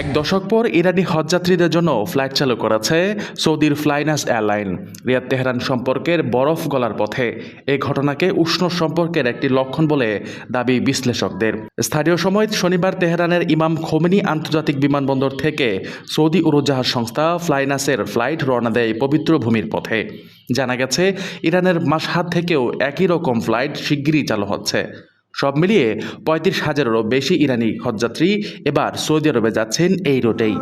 এক দশক পর ইরানি হজযাত্রীদের জন্য ফ্লাইট চালু করেছে সৌদির ফ্লাইনাস এয়ারলাইন। রিয়াদ তেহরান সম্পর্কের বরফ গলার পথে এই ঘটনাকে উষ্ণ সম্পর্কের একটি লক্ষণ বলে দাবি বিশ্লেষকদের। স্থানীয় সময় শনিবার তেহরানের ইমাম খোমেনি আন্তর্জাতিক বিমানবন্দর থেকে সৌদি উড়োজাহাজ সংস্থা ফ্লাইনাসের ফ্লাইট রওনা দেয় পবিত্র ভূমির পথে। জানা গেছে, ইরানের মাসহাদ থেকেও একই রকম ফ্লাইট শিগগিরই চালু হচ্ছে। সব মিলিয়ে পঁয়ত্রিশ হাজারেরও বেশি ইরানি হজযাত্রী এবার সৌদি আরবে যাচ্ছেন এই রুটেই।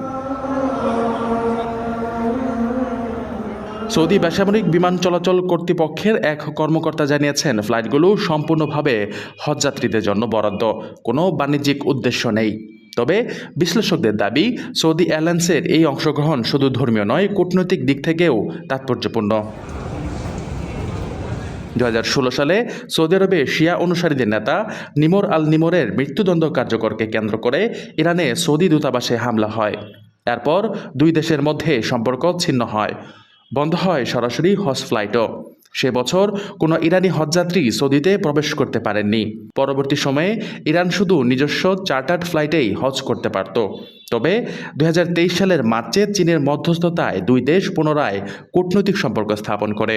সৌদি বেসামরিক বিমান চলাচল কর্তৃপক্ষের এক কর্মকর্তা জানিয়েছেন, ফ্লাইটগুলো সম্পূর্ণভাবে হজযাত্রীদের জন্য বরাদ্দ। কোনো বাণিজ্যিক উদ্দেশ্য নেই। তবে বিশ্লেষকদের দাবি, সৌদি এয়ারলাইন্সের এই অংশগ্রহণ শুধু ধর্মীয় নয়, কূটনৈতিক দিক থেকেও তাৎপর্যপূর্ণ। দু হাজার ষোলো সালে সৌদি আরবে শিয়া অনুসারীদের নেতা নিমর আল নিমরের মৃত্যুদণ্ড কার্যকরকে কেন্দ্র করে ইরানে সৌদি দূতাবাসে হামলা হয়। এরপর দুই দেশের মধ্যে সম্পর্ক ছিন্ন হয়। বন্ধ হয় সরাসরি হজ ফ্লাইটও। সে বছর কোনো ইরানি হজযাত্রী সৌদিতে প্রবেশ করতে পারেননি। পরবর্তী সময়ে ইরান শুধু নিজস্ব চার্টার্ড ফ্লাইটেই হজ করতে পারত। তবে দু হাজার তেইশ সালের মার্চে চীনের মধ্যস্থতায় দুই দেশ পুনরায় কূটনৈতিক সম্পর্ক স্থাপন করে।